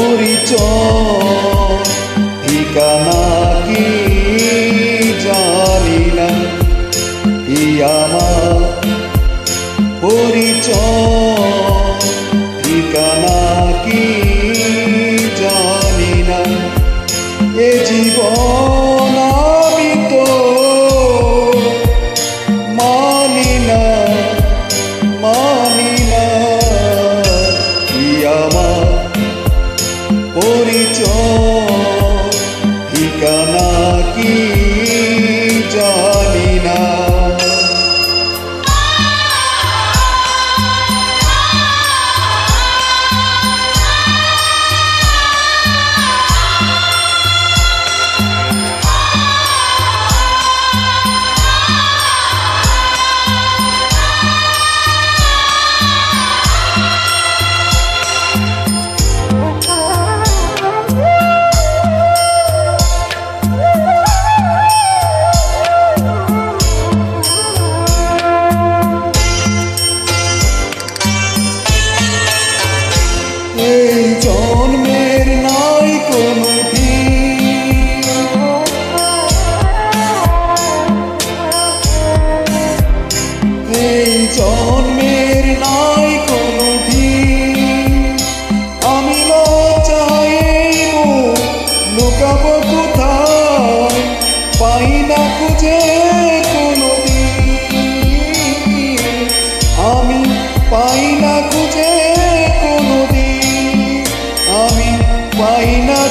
পরিচয় ঠিকানা কি জানি না। কি আমার পরিচয়, ঠিকানা কি জানি না। এ জীবন আমি তো মানি না। এই জন্মের নাই কোনো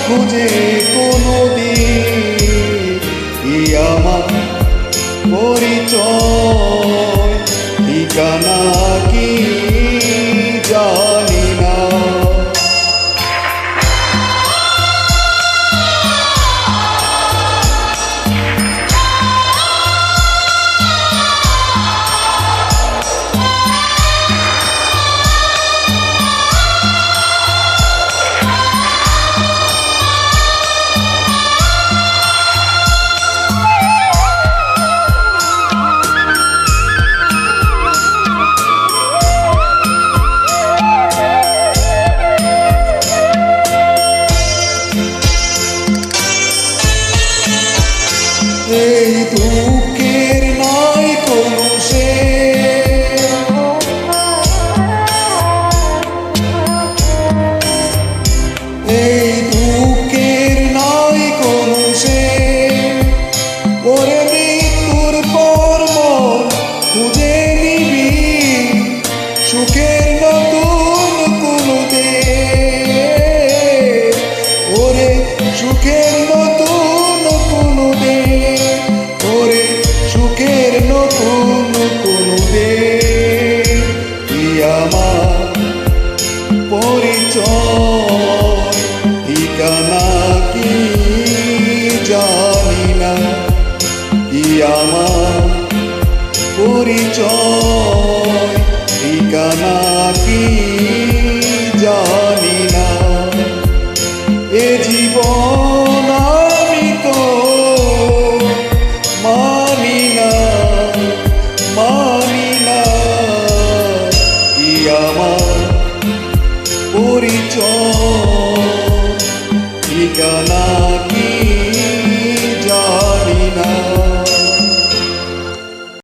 খুঁজে কোনো দিন আমার পরিচয় ঠিকানা কি জানি? আমার পরিচয়, ঠিকানা কি জানি না। এ জীবন আমি তো মানি না মানি না। কি আমার পরিচয়, ঠিকানা